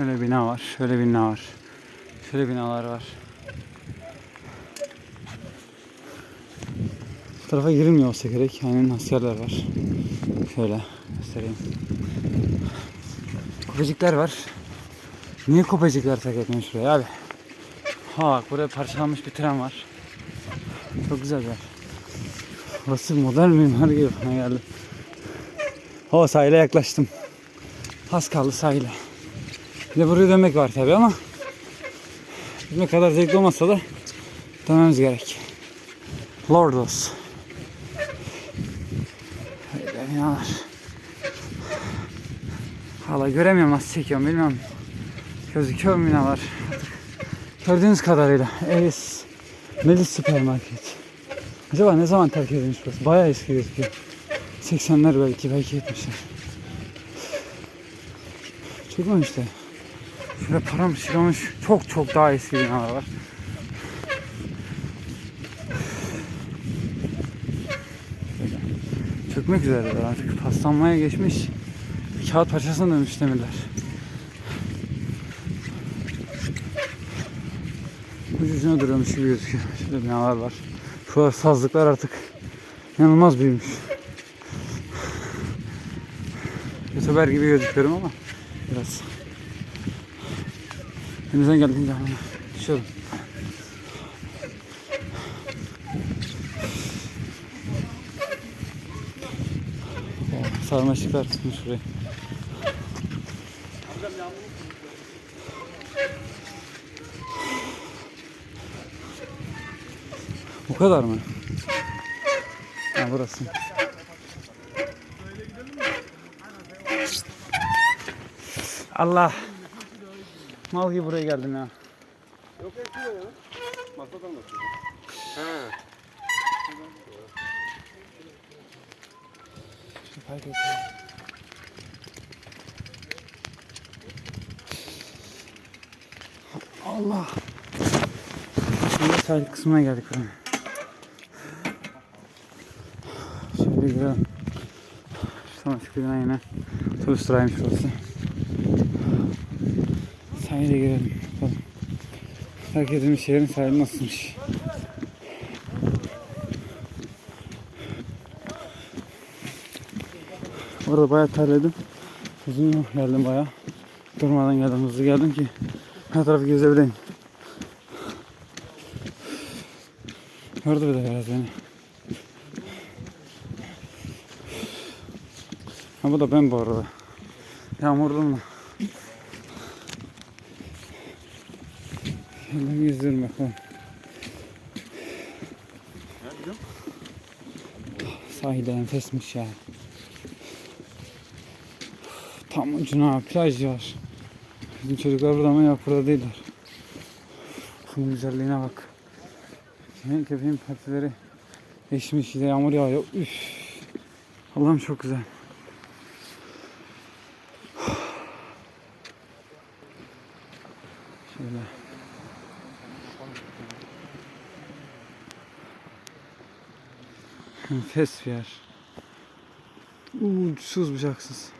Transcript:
Şöyle bina var, şöyle bina var. Şöyle binalar var. Bu tarafa girilmiyor olsa gerek. Yani askerler var. Şöyle göstereyim. Kopecikler var. Niye kopecikler tak etmiyor şuraya abi? Ha bak buraya parçalanmış bir tren var. Çok güzel yer. Burası modern mimar gibi bana geldi. O sahile yaklaştım. Az kaldı sahile. Bir de buraya dönmek var tabi ama ne kadar zevkli olmasa da dönmemiz gerek. Lordos. Öyle binalar. Hala göremiyorum nasıl çekiyorum bilmiyorum. Gözüküyor mu binalar? Gördüğünüz kadarıyla Elis Melis Süpermarket. Acaba ne zaman terk edilmiş burası? Bayağı eski gözüküyor. 80'ler belki, belki 70'ler. Çok işte? Şöyle param çıkamış çok çok daha eski binalar var. Çökmek üzereler artık. Paslanmaya geçmiş. Kağıt parçasına dönmüş demirler. Ucucuna duruyormuş gibi gözüküyor. Şöyle binalar var. Şurada sazlıklar artık inanılmaz büyümüş. Youtuber gibi gözüküyorum ama biraz. Elimizden geldiğince hani düşüyorum. Sarmaşıklar tutmuş şurayı. Bu kadar mı? Ha burası. Allah. Mal gibi buraya geldim ya. Yok ekliyor ya. Masadan da He. Şu fark. Allah. Şimdi sahil kısmına geldik buraya. Şöyle girelim. Şu tam çıkıyor yine. Otobüs durağıymış burası. Sahile girelim. Bakalım. Terk edilmiş yerin sahili nasılmış? Orada bayağı terledim. Uzun yol geldim bayağı. Durmadan geldim, hızlı geldim ki her tarafı gezebileyim. Gördü bir de biraz beni. Ha bu da ben bu arada. Yağmurlu mu? Geldim geziyorum bakalım. Sahilde enfesmiş ya. Tam ucuna plaj var. Bizim çocuklar burada ama yok burada değiller. Şunun güzelliğine bak. Köpeğin, köpeğin patileri eşmiş de yağmur yağıyor. Üf. Allah'ım çok güzel. Şöyle. Enfes bir yer. Uçsuz bucaksız.